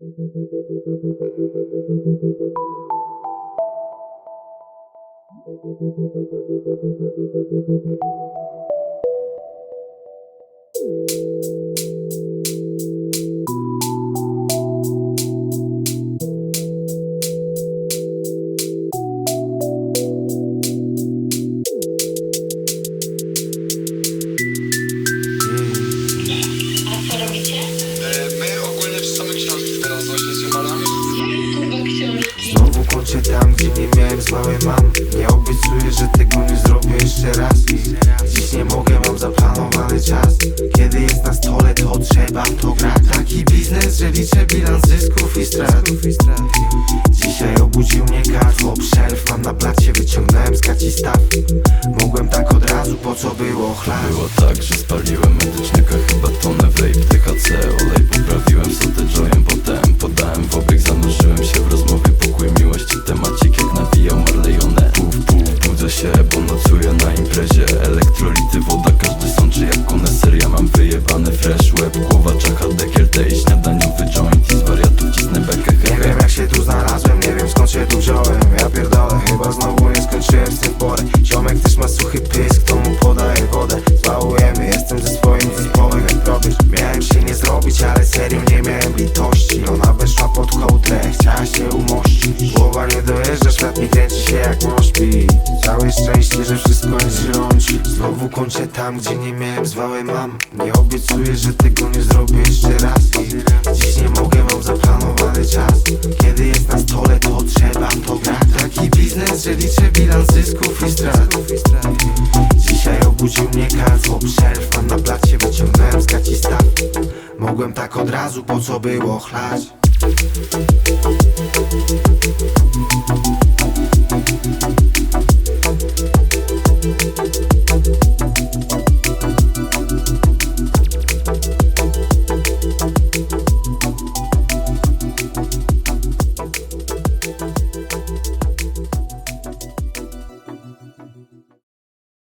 Thank you. Kończę tam, gdzie nie miałem z małej mam. Nie obiecuję, że tego nie zrobię jeszcze raz. Dziś nie mogę, mam zaplanowany czas. Kiedy jest na stole, to trzeba to grać. Taki biznes, że liczę bilans zysków i strat. Dzisiaj obudził mnie kartło przerw Mam na blacie, wyciągnąłem z gaci staw. Mogłem tak od razu, po co było chlać? Było tak, że spaliłem medycznego chyba tonę vape THC, olej imprezie Elektrolity, woda, każdy sączy jak koneser. Ja mam wyjebany fresh web, głowa czacha, dekiel Tej śniadaniowy joint. I z wariatów cisnę bekę Nie hehe wiem jak się tu znalazłem, nie wiem skąd się tu wziąłem. Ja pierdolę, chyba znowu nie skończyłem z tym porę Ziomek też ma suchy pysk, to mi kręci się jak moszpi. Całe szczęście, że wszystko jest zielonci Znowu kończę tam, gdzie nie miałem zwałe mam. Nie obiecuję, że tego nie zrobię jeszcze raz. Dziś nie mogę, mam zaplanowany czas. Kiedy jest na stole, to trzeba to grać Taki biznes, że liczę bilans zysków i strat. Dzisiaj obudził mnie kartło przerw na blacie, wyciągnąłem z gaci staw. Mogłem tak od razu, po co było chlać